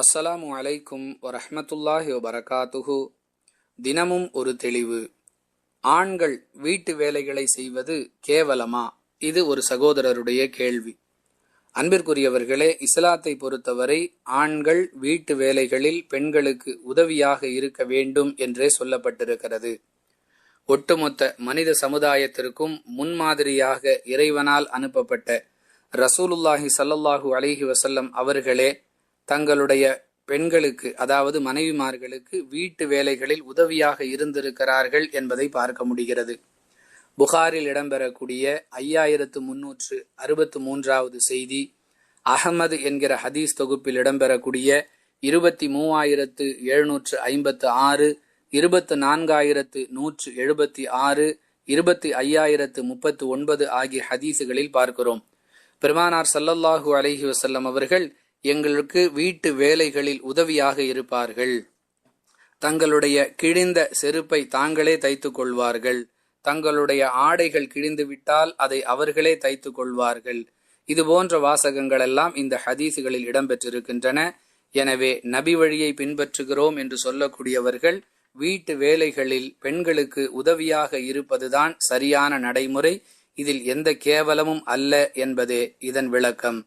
அஸ்ஸலாமு அலைக்கும் வரஹமத்துல்லாஹி வபரகாத்துஹு. தினமும் ஒரு தெளிவு. ஆண்கள் வீட்டு வேலைகளை செய்வது கேவலமா? இது ஒரு சகோதரருடைய கேள்வி. அன்பிற்குரியவர்களே இஸ்லாத்தை பொறுத்தவரை ஆண்கள் வீட்டு வேலைகளில் பெண்களுக்கு உதவியாக இருக்க வேண்டும் என்றே சொல்லப்பட்டிருக்கிறது. ஒட்டுமொத்த மனித சமுதாயத்திற்கும் முன்மாதிரியாக இறைவனால் அனுப்பப்பட்ட ரசூலுல்லாஹி சல்லல்லாஹு அலிஹி வசல்லம் அவர்களே தங்களுடைய பெண்களுக்கு அதாவது மனைவிமார்களுக்கு வீட்டு வேலைகளில் உதவியாக இருந்திருக்கிறார்கள் என்பதை பார்க்க முடிகிறது. புகாரில் இடம்பெறக்கூடிய ஐயாயிரத்து முன்னூற்று அறுபத்து மூன்றாவது செய்தி அகமது என்கிற ஹதீஸ் தொகுப்பில் இடம்பெறக்கூடிய இருபத்தி மூவாயிரத்து எழுநூற்று ஐம்பத்து ஆறு இருபத்து நான்காயிரத்து நூற்று எழுபத்தி ஆறு இருபத்தி ஐயாயிரத்து முப்பத்து ஒன்பது ஆகிய ஹதீசுகளில் பார்க்கிறோம். பெருமானார் சல்லல்லாஹு அலஹி வசல்லம் அவர்கள் எங்களுக்கு வீட்டு வேலைகளில் உதவியாக இருப்பார்கள். தங்களுடைய கிழிந்த செருப்பை தாங்களே தைத்துக் கொள்வார்கள். தங்களுடைய ஆடைகள் கிழிந்து விட்டால் அதை அவர்களே தைத்துக் கொள்வார்கள். இது போன்ற வாசகங்கள் எல்லாம் இந்த ஹதீசுகளில் இடம்பெற்றிருக்கின்றன. எனவே நபி வழியை பின்பற்றுகிறோம் என்று சொல்லக்கூடியவர்கள் வீட்டு வேலைகளில் பெண்களுக்கு உதவியாக இருப்பதுதான் சரியான நடைமுறை. இதில் எந்த கேவலமும் அல்ல என்பதே இதன் விளக்கம்.